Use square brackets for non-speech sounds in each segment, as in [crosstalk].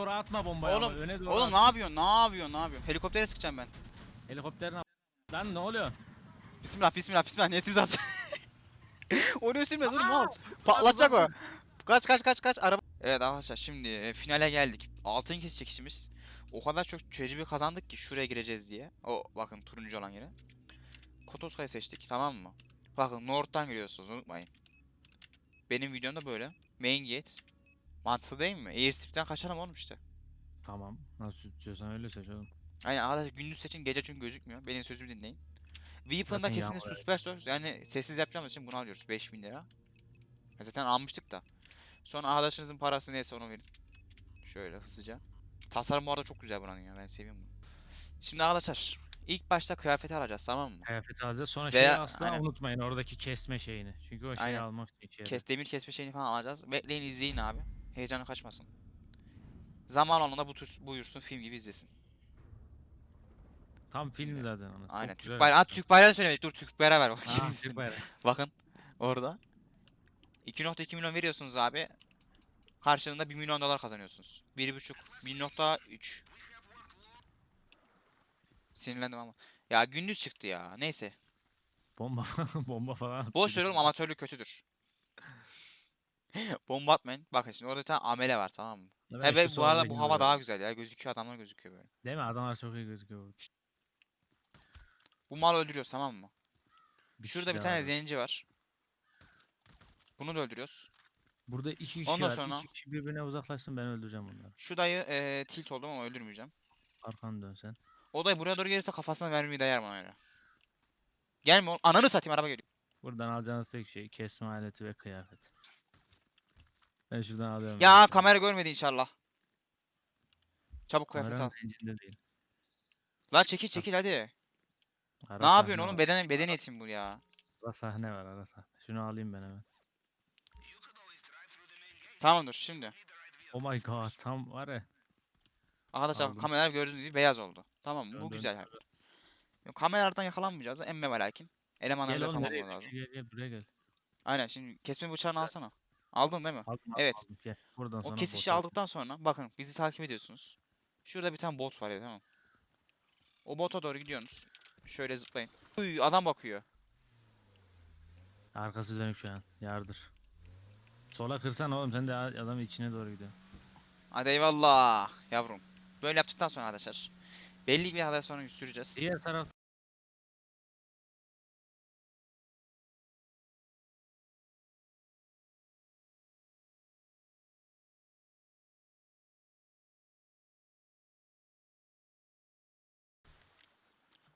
Sonra atma bombayı ama Oğlum, öne doğru oğlum ne at. yapıyorsun? Ne yapıyorsun? Ne yapıyorsun? Helikoptere sıkacağım ben. Helikopterin at- Lan ne oluyor? Bismillah, bismillah, bismillah. Niyetimiz az. [laughs] Oraya sürme dur mal. Patlatacak o. Kaç kaç kaç kaç araba. Evet arkadaşlar şimdi e, finale geldik. Altın kez çekişimiz. O kadar çok tecrübe kazandık ki şuraya gireceğiz diye. O bakın turuncu olan yere. Kotoska'yı seçtik tamam mı? Bakın North'tan giriyorsunuz unutmayın. Benim videomda böyle. Main gate. Mantıklı değil mi? Airspeed'den kaçalım oğlum işte. Tamam. Nasıl istiyorsan öyle seç oğlum. Aynen arkadaşlar gündüz seçin gece çünkü gözükmüyor. Benim sözümü dinleyin. Weapon'da Zaten kesinlikle yağmur Susperso yani sessiz yapacağımız için bunu alıyoruz 5000 lira. Ya Zaten almıştık da. Sonra arkadaşınızın parası neyse onu verin. Şöyle hızlıca. Tasarım bu arada çok güzel buranın ya ben seviyorum bunu. Şimdi arkadaşlar ilk başta kıyafeti alacağız tamam mı? Kıyafeti alacağız. Sonra Veya- şeyi asla aynen. unutmayın oradaki kesme şeyini. Çünkü o şeyi Aynen. almak için. Kes demir kesme şeyini falan alacağız. Bekleyin izleyin abi. Heyecanı kaçmasın. Zaman onunla bu tür buyursun film gibi izlesin. Tam film Şimdi- zaten onu. Aynen. Çok Türk bayrağı, Aa. Türk bayrağını söylemedik. Dur Türk bayrağı ver bak. Bakayım Türk bayrağı. Bakın orada. 2.2 milyon veriyorsunuz abi. Karşılığında 1 milyon dolar kazanıyorsunuz. 1.5 1.3 Sinirlendim ama. Ya gündüz çıktı ya. Neyse. Bomba [laughs] bomba falan. Boş ver oğlum amatörlük kötüdür. [laughs] Bomba atmayın. Bakın şimdi orada bir tane amele var tamam mı? Ben Evet bu arada bu hava daha güzel ya. Gözüküyor adamlar gözüküyor böyle. Değil mi? Adamlar çok iyi gözüküyor. Bu malı öldürüyoruz tamam mı? Bir Şurada bir kişi tane var. zenci var. Bunu da öldürüyoruz. Burada iki kişi Ondan var. sonra- İki kişi birbirine uzaklaşsın ben öldüreceğim bunları. Şu dayı eee, tilt oldum ama öldürmeyeceğim. Arkanı dön sen. O dayı buraya doğru gelirse kafasına mermiyi dayar bana öyle. Gelme oğlum. Ananı satayım araba geliyor. Buradan alacağınız tek şey kesme aleti ve kıyafet. Ben şuradan alıyorum. Ya kamera görmedi inşallah. Çabuk kıyafet al. Zincirinde değil. Lan çekil çekil hadi. Ara Ne yapıyorsun oğlum? Beden beden eğitim bu ya. Ara sahne var ara sahne. Şunu alayım ben hemen. Tamamdır şimdi. Oh my god tam var ya. Arkadaşlar Aldım. kameralar gördüğünüz gibi beyaz oldu. Tamam mı? Dön, Bu dön, güzel. dön. kameralardan yakalanmayacağız. Emme ve lakin. Elemanlarla Gel oğlum nereye yakalanmamız lazım. gel gel buraya gel. Aynen şimdi kesme bıçağını alsana. Aldın değil mi? Aldım, Evet. aldım. Gel. Buradan O sonra kesişi bota aldıktan sonra bakın bizi takip ediyorsunuz. Şurada bir tane bot var ya tamam. O bota doğru gidiyorsunuz. Şöyle zıplayın. Uy adam bakıyor. Arkası dönük şu an. Yardır. Sola kırsan oğlum sen de a- adamın içine doğru gidiyorsun. Hadi eyvallah yavrum. Böyle yaptıktan sonra arkadaşlar. Belli bir kadar sonra süreceğiz. Diğer taraf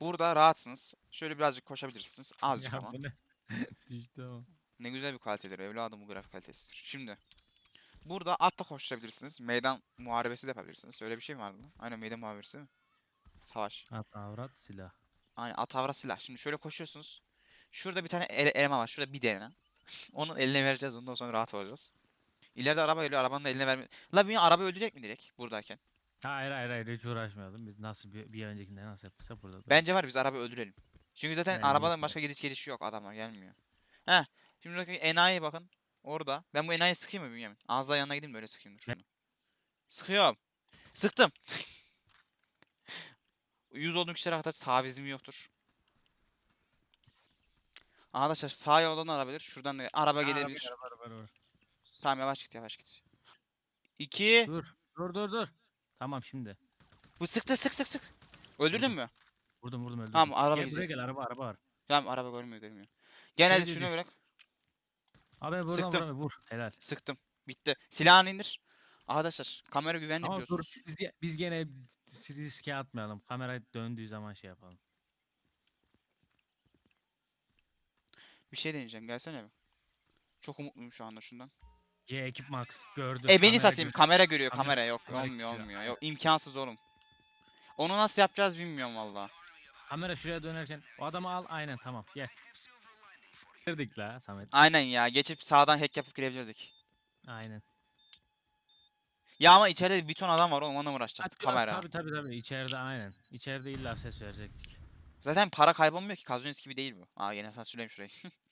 Burada rahatsınız. Şöyle birazcık koşabilirsiniz. [laughs] Azıcık Ya ama. ne? [laughs] Düştü ama. Ne güzel bir kalitedir evladım bu grafik kalitesidir. Şimdi. Burada atla koşturabilirsiniz. Meydan muharebesi de yapabilirsiniz. Öyle bir şey mi vardı lan? Aynen meydan muharebesi mi? Savaş. At avrat silah. Aynen atavra silah. Şimdi şöyle koşuyorsunuz. Şurada bir tane ele eleman var. Şurada bir tane. [laughs] Onun eline vereceğiz. Ondan sonra rahat olacağız. İleride araba geliyor. Arabanın da eline verme. La bir araba öldürecek mi direkt buradayken? Hayır hayır hayır hiç uğraşmayalım. Biz nasıl bir, bir öncekinde nasıl yaptıysak burada da. Bence var biz araba öldürelim. Çünkü zaten Bence arabadan başka gidiş gelişi yok. Adamlar gelmiyor. Heh. Şimdi buradaki enayiye bakın. Orada. Ben bu enayiyi sıkayım mı Bünyamin? Az daha yanına gideyim de öyle sıkayım dur şunu. Sıkıyorum. Sıktım. [laughs] 100 olduğum kişilere kadar tavizim yoktur. Arkadaşlar sağ yoldan araba Şuradan da araba Ha, gelebilir. Araba, araba, araba. Tamam yavaş git yavaş git. 2 Dur dur dur dur. Tamam şimdi. Bu sıktı sık sık sık. Öldürdün mü? Vurdum vurdum öldürdüm. Tamam, araba Gel buraya gel araba araba var. Tamam araba görmüyor görmüyor. Gel Şey hadi diyor, şunu diyor. bırak. Abi buradan Sıktım. vuramıyor. Vur. Helal. Sıktım. Bitti. Silahını indir. Arkadaşlar kamera güvenli Ama dur biliyorsunuz. biz, ge- biz gene riske atmayalım. Kamera döndüğü zaman şey yapalım. Bir şey deneyeceğim. Gelsene bir. Çok umutluyum şu anda şundan. G ekip max gördüm. E beni satayım. gö- Kamera görüyor. kamera- Kamera yok. kamera olmuyor görüyor. olmuyor. Yok imkansız oğlum. Onu nasıl yapacağız bilmiyorum valla. Kamera şuraya dönerken o adamı al aynen tamam gel. Girdik la Samet. Aynen ya. Geçip sağdan hack yapıp girebilirdik. Aynen. Ya ama içeride bir ton adam var oğlum onunla mı uğraşacağız? Hadi, Kamera. Tabii tabii tabii içeride aynen. İçeride illa ses verecektik. Zaten para kaybolmuyor ki. Kazunez gibi değil bu. Aa yine sansürleyeyim şurayı. [laughs]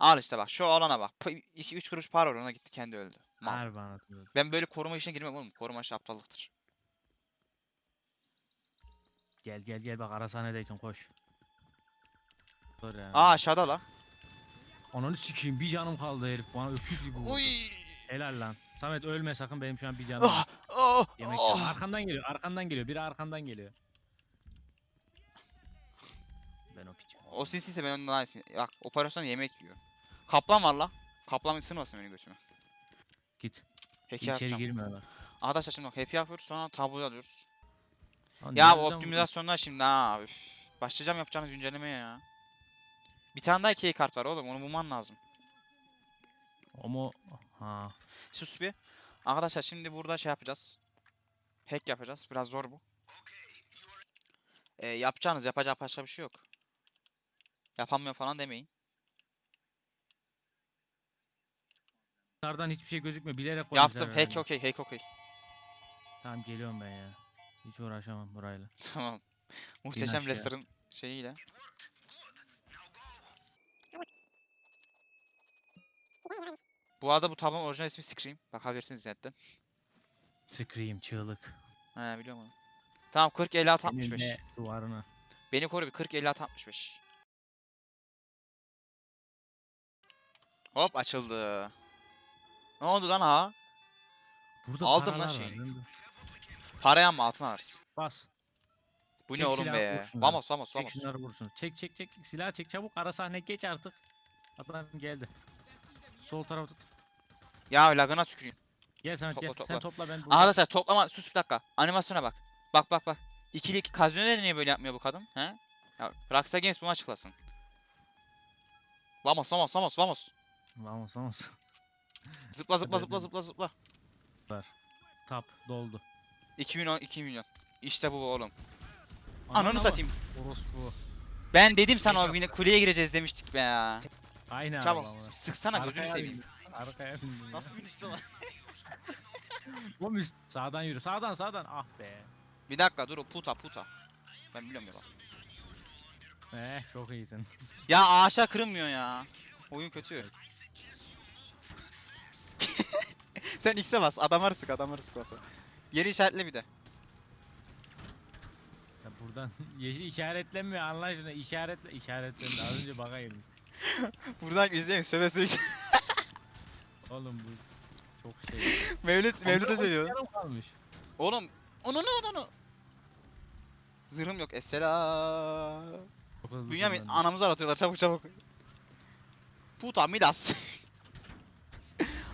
Al işte bak. Şu olana bak. 2-3 kuruş para var ona gitti kendi öldü. Mal. Harbi anlatıyor. Ben böyle koruma işine girmem oğlum. Koruma işi aptallıktır. Gel gel gel bak ara sahnedeyken koş. Dur ya. Aa aşağıda la. Ananı sikeyim bir canım kaldı herif bana öküz gibi vurdu. Uy. Helal lan. Samet ölme sakın benim şu an bir canım. Ah, var. ah, Yemek ah. yiyorum. Arkandan geliyor arkandan geliyor biri arkandan geliyor. Ben o piçim. O sinsiyse ben ondan daha iyisi. Bak operasyon yemek yiyor. Kaplan var la. Kaplan ısırmasın beni götüme. Git. Hack'i İçeri yapacağım. girmiyorlar. Arkadaşlar şimdi bak happy yapıyoruz sonra tabloyu alıyoruz. Lan Ya nereden bu optimizasyonlar şimdi ha. Üf. Başlayacağım yapacağınız güncellemeye ya. Bir tane daha key kart var oğlum onu bulman lazım. O mu? Ha. Sus bir. Arkadaşlar şimdi burada şey yapacağız. Hack yapacağız. Biraz zor bu. Ee, yapacağınız yapacağı başka bir şey yok. Yapamıyor falan demeyin. Dışarıdan hiçbir şey gözükmüyor. Bilerek koymuşlar Yaptım. herhalde. Hack okey. Hack okey. Tamam geliyorum ben ya. Hiç uğraşamam burayla. [laughs] Tamam. Muhteşem. Lester'ın şeyiyle. Bu arada bu tablonun orijinal ismi Scream. Bakabilirsiniz zaten. Scream çığlık. He biliyorum onu. Tamam 40 56 65. Önünde duvarına. Beni koru bir 40 56 65. Hop açıldı. Ne oldu lan ha? Burada Aldım lan şeyi. Paraya mı altın alırız? Bas. Bu Çek ne oğlum be? vur şunları. Vamos vamos Çek vamos. şunları vursun. Çek çek çek. Silah çek çabuk. Ara sahne geç artık. Adam geldi. Sol tarafı tut. Ya lagına tüküreyim. Gel Samet Topla, gel. topla. Sen topla ben burada. Arkadaşlar toplama sus bir dakika. Animasyona bak. Bak bak bak. İkili Kazino'da niye böyle yapmıyor bu kadın? He? Ya Rockstar Games bunu açıklasın. Vamos vamos vamos vamos. Vamos vamos. Zıpla zıpla zıpla zıpla zıpla. Tap doldu. 2 milyon 2 milyon. İşte bu oğlum. Ananı bak, satayım. Orospu. Ben dedim sana o yine kuleye gireceğiz demiştik be ya. Aynı Çabuk. ama. Sıksana gözünü Arkaya seveyim. bindim. Arkaya bindim. Nasıl bir işte lan? [laughs] Bu müs- Sağdan yürü. Sağdan sağdan. Ah be. Bir dakika dur o puta puta. Ben biliyorum ya bak. Eh çok iyisin. [laughs] Ya ağaçlar kırılmıyor ya. Oyun kötü. Sen X'e bas. Adamları sık adamları sık bas. Yeri işaretle bir de. Ya buradan [laughs] yeşil işaretlenmiyor Allah aşkına işaretle işaretlendi az önce baka girmiş. [laughs] Buradan izleyin söve söve. Oğlum bu çok şey. Mevlüt, Mevlüt'e söylüyor. yarım kalmış. Oğlum onu onu onu. Zırhım yok. Esselam. Çok hızlı Bünyamin kullandı. anamızı aratıyorlar çabuk çabuk. Puta Midas. [laughs]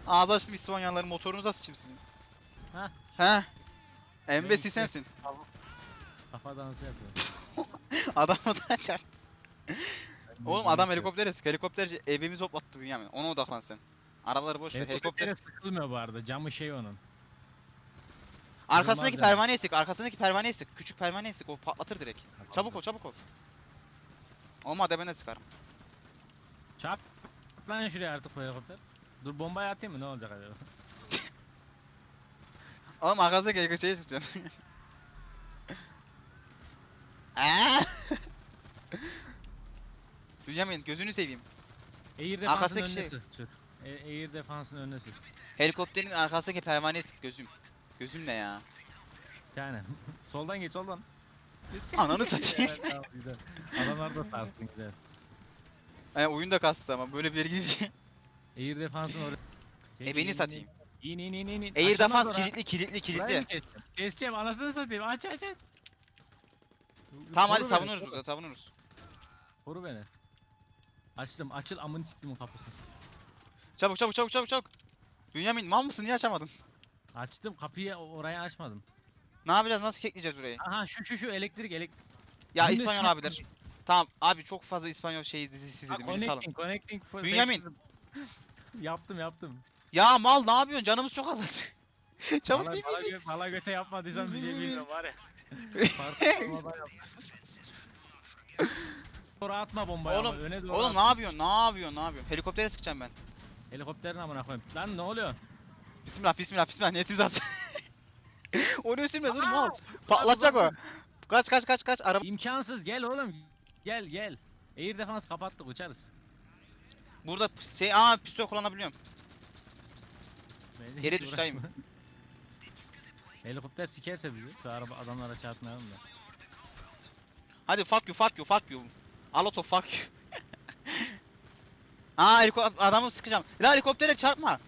Ağzı açtım İspanyolların motorunuza sıçayım sizin. Heh. Embesi işte. sensin. Kafa dansı yapıyor. [laughs] Adamı da çarptı. Oğlum adam helikoptere sık. Helikopterci evimizi hoplattı Bünyamin. Ona odaklan sen. Arabaları boş ver. Helikopter. Helikoptere sıkılmıyor bu arada. Camı şey onun. Arkasındaki malzeme. pervaneye sık. Arkasındaki pervaneye sık. Küçük pervaneye sık. O patlatır direkt. Çabuk ol çabuk ol. Olmadı ben de sıkarım. Çap. Lan şuraya artık bu helikopter. Dur bombayı atayım mı ne olacak acaba? [laughs] Oğlum arkasındaki helikoptere sıkacaksın. Eee? Bünyamin gözünü seveyim. Air defansın Arkasındaki önüne şey. sür. sür. E, Air defansın önüne sür. Helikopterin arkasındaki pervaneye sık gözüm. Gözüm ne ya? Bir tane. [laughs] soldan geç soldan. [laughs] Ananı satayım. Evet, tamam, güzel. Adamlar da sarsın güzel. E, oyun da kastı ama böyle bir yere girince. Air defansın oraya. Çek, E beni in, satayım. İn in in in. in. Air Açılmaz defans kilitli kilitli Burayı mı kilitli. keseceğim? Keseceğim anasını satayım aç aç aç. Tamam hadi Koru beni, burada savunuyoruz. Koru beni. Açtım açıl amını siktimin kapısı. Çabuk çabuk çabuk çabuk çabuk. Bünyamin mal mısın niye açamadın? Açtım kapıyı orayı açmadım. Ne yapacağız nasıl keckleyeceğiz burayı? Aha şu şu şu elektrik elektrik. Ya İspanyol abiler. Tamam abi çok fazla İspanyol şey dizisi izledim beni salın. connecting connecting. for Bünyamin. Yaptım yaptım. Ya mal ne yapıyorsun canımız çok azaldı. [laughs] Çabuk Bala, bin bala, bin bin. gö bala göte yapmadıysan bir şey bilmiyorum var ya. [laughs] Yap. Sonra atma bombayı ama Oğlum, öne doğru Oğlum at. ne yapıyorsun ne yapıyorsun ne yapıyorsun? Helikoptere sıkacağım ben. Helikopterin amına koyayım. Lan ne oluyor? Bismillah bismillah bismillah niyetimiz az. [laughs] Onu üstüme dur mal. Patlatacak o. Kaç kaç kaç kaç araba. İmkansız gel oğlum. Gel gel. Air defans kapattık uçarız. Burada şey aa pistol kullanabiliyorum. Bence Yere hiç düş dayım. uğraşma. [laughs] Helikopter sikerse bizi. Şu araba adamlara çarpmayalım da. Hadi fuck you fuck you fuck you. A lot of fuck you. [laughs] Aa heliko- adamı sıkacağım. La helikoptere çarpma.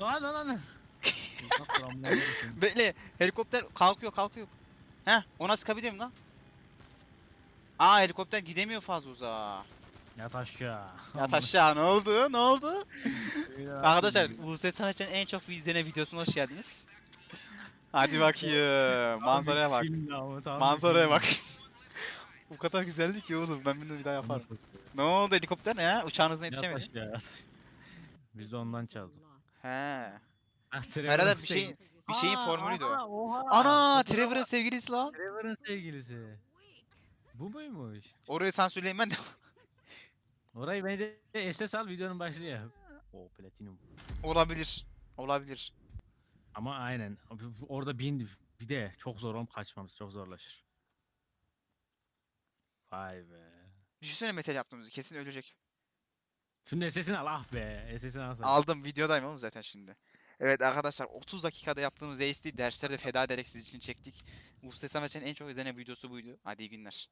Lan lan lan. [laughs] Bekle. Helikopter kalkıyor kalkıyor. Heh ona sıkabilirim lan. Aa helikopter gidemiyor fazla uzağa. Yat aşağı. [laughs] Yat aşağı ne oldu ne oldu? Arkadaşlar. UZ Savaş'ın en çok izlenen videosuna hoş geldiniz. Hadi bakayım. Manzaraya bak. Manzaraya bak. [laughs] Bu kadar güzeldi ki oğlum ben bunu bir daha yaparım. Ne oldu helikopter ne ya? Uçağınızın yetişemedi. [laughs] Biz de ondan çaldık. He. Herhalde bir şeyin bir şeyin formülüydü o. Ana Trevor'ın sevgilisi lan. Trevor'ın sevgilisi. Bu muymuş? Orayı sansürleyin ben de. Orayı bence SS al videonun başlığı yap. O platinum. Olabilir. Olabilir. Ama aynen. Orada bin bir de çok zor oğlum kaçmamız çok zorlaşır. Vay be. Düşünsene metal yaptığımızı kesin ölecek. Şunun SS'ini al ah be. SS'ini alsana. Aldım videodayım oğlum zaten şimdi. Evet arkadaşlar 30 dakikada yaptığımız ASD dersleri de feda ederek sizin için çektik. Bu Sesam en çok izlenen videosu buydu. Hadi iyi günler.